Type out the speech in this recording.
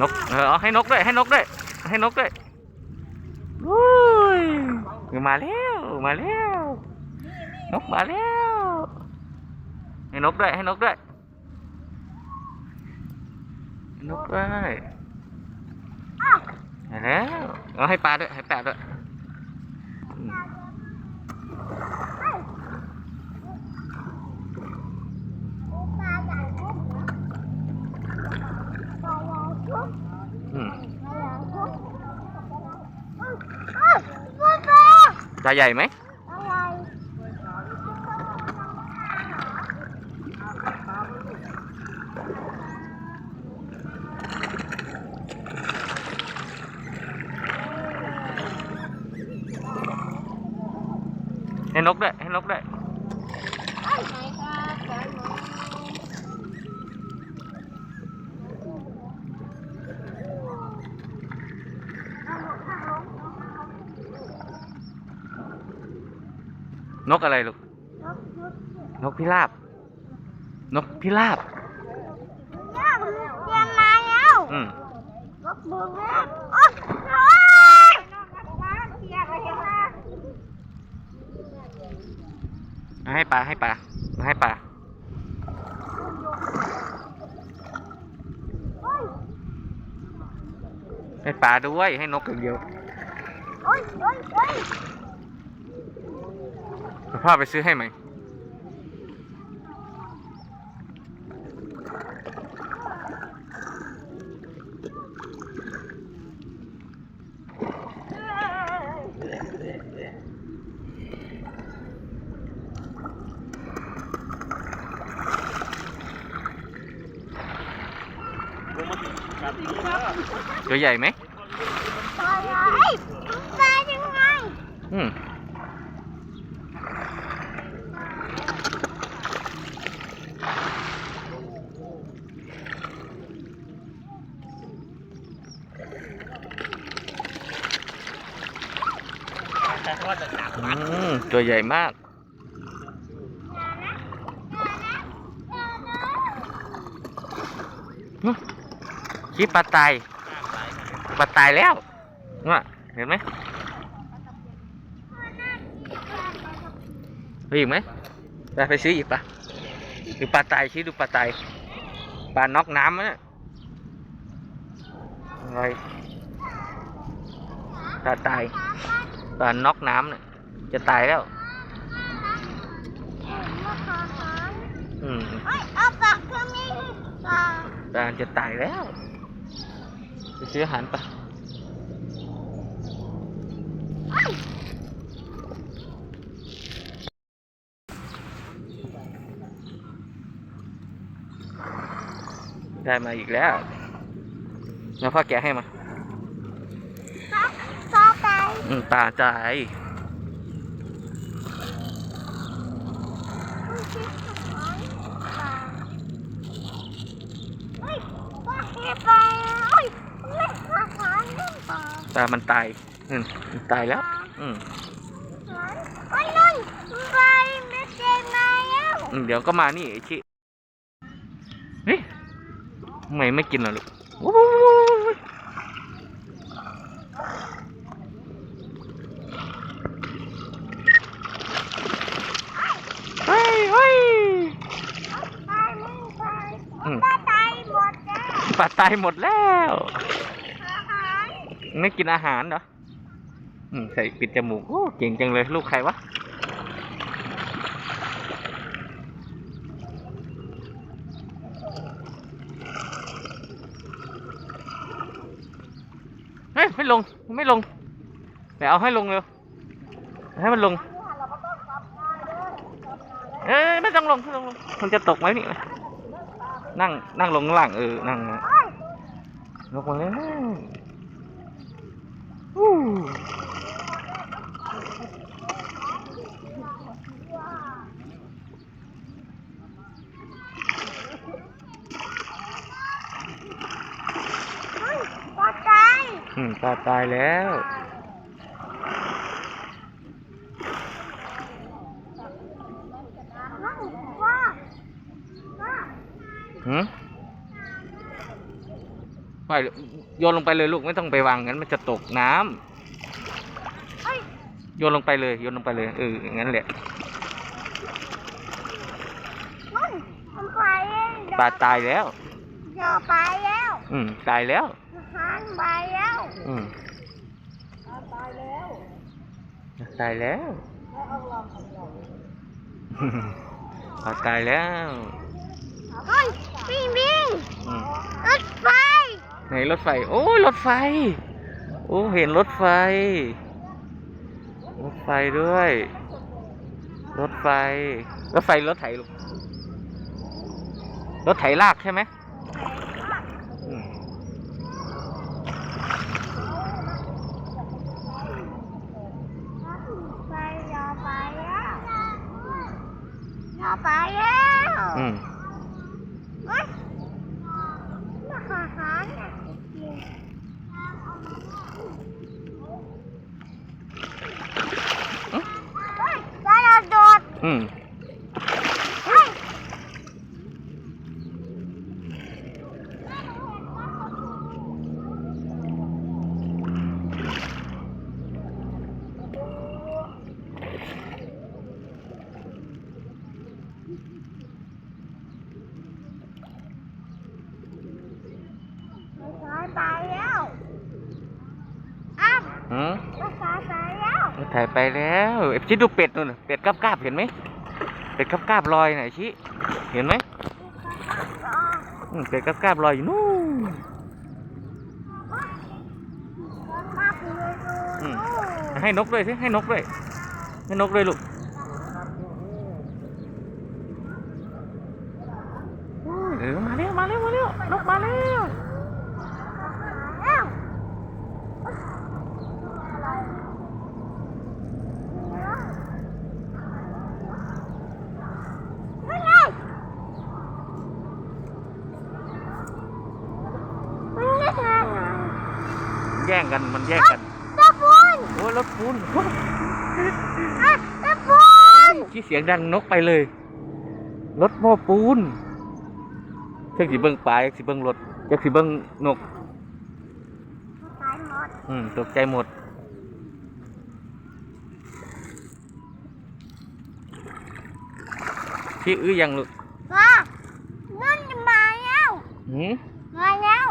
นกเออเอาให้นกด้วยให้นกด้วยให้นกด้วยอุ้ยมา แล้วมาแล้วนกมาแล้วให้นกด้วยให้นกด้วยให้นกด้วยมาแล้วเอาให้ปลาด้วยให้ปลาด้วยอืมอืมปลาใหญ่ไหม ให้นกด้วยให้นกด้วยนกอะไรลูก นกพิราบ นกพิราบอืมเอา ให้ปลาให้ปลาเอาให้ปลาให้ปลาด้วยให้นกอย่างเดียวเดี๋ยวพ่อไปซื้อให้ไหม ตัวใหญ่ไหมอืมอืมตัวใหญ่มากอื้ อชี้ปลาตายปลาตายแล้วน่ะเห็นไหมไปอีกไหมไปไปซื้ออีกปะดูปลาตายชี้ดูปลาตายปลาน็อกน้ำนะอะไรปลาตายปลาน็อกน้ำเนี่ยจะตายแล้วอืมปลาจะตายแล้ว ไปซื้ออาหารปะได้มาอีกแล้วแล้วพ่อแกะให้มาอืมปลาตาย ปลามันตายอืมมันตายแล้ว อืมอืมเดี๋ยวก็มานี่ไอ้ชิเฮ้ยทำไมไม่กินล่ะลูกโอ้ยเฮ้ยเฮ้ยอืมปลาตายหมดแล้ว ไม่กินอาหารเหรอใส่ปิดจมูกโอ้เก่งจังเลย ลูกใครวะเฮ้ยไม่ลงไม่ลงไปเอาให้ลงเร็วให้มันลง เอ้ยไม่ต้องลงไม่ต้องลงมันจะตกไหมนี่นั่งนั่งลงข้างล่างเออนั่งลงมาแล้ วอู้ออืมปลาตายแล้วว่าว่า หืม ไปโยนลงไปเลยลูกไม่ต้องไปวางงั้นมันจะตกน้ำเอ้ยโยนลงไปเลยโยนลงไปเลยเอออย่างนั้นแหละนุ่นมันไปเองปลาตายแล้วเดี๋ยวไปแล้ว อืมตายแล้วหันไปแล้ว อืมตายแล้วตายแล้วเอาลองเอาลองปลาตายแล้วเฮ้ยวิ่งวิ่งอืมรถไฟ ไหนรถไฟ โอ้ยรถไฟ โอ้เห็นรถไฟ รถไฟด้วย รถไฟ รถไฟรถไถลูกรถไถลากใช่ไหมอืม ไปยอไปแล้วยอไปแล้ว อืม เฮ้ยมาหาหาเนี่ยเฮ้ยได้เรา โดดอืมเฮ้ยร ถไฟไปแล้วอ้าวอืมรถไปแล้วไอ้ชิดูเป็ดนู่นเป็ดกราบกาบๆเห็นไหมเป็ดกราบกาบๆลอยไหนอยชิเห็นไหมเป็ดกราบกาบๆลอยอยู่นู่นให้นกด้วยสิให้นกด้วยให้นกด้วยลูกเออมาเร็วมาเร็วมาเร็วนกมาเร็ว แย่งกันมันแย่งกันตะปูนโอ้ยรถปูนอะตะปูนที่เสียงดังนกไปเลย รถโม้ปูนเพิ่งสิเบิ้งปลายสิเบิ้งรถจักสิเบิ้งนกตายหมดอืมตกใจหมดที่อื้อยังลูกว่านั่นมาแล้วหืมมาแล้ว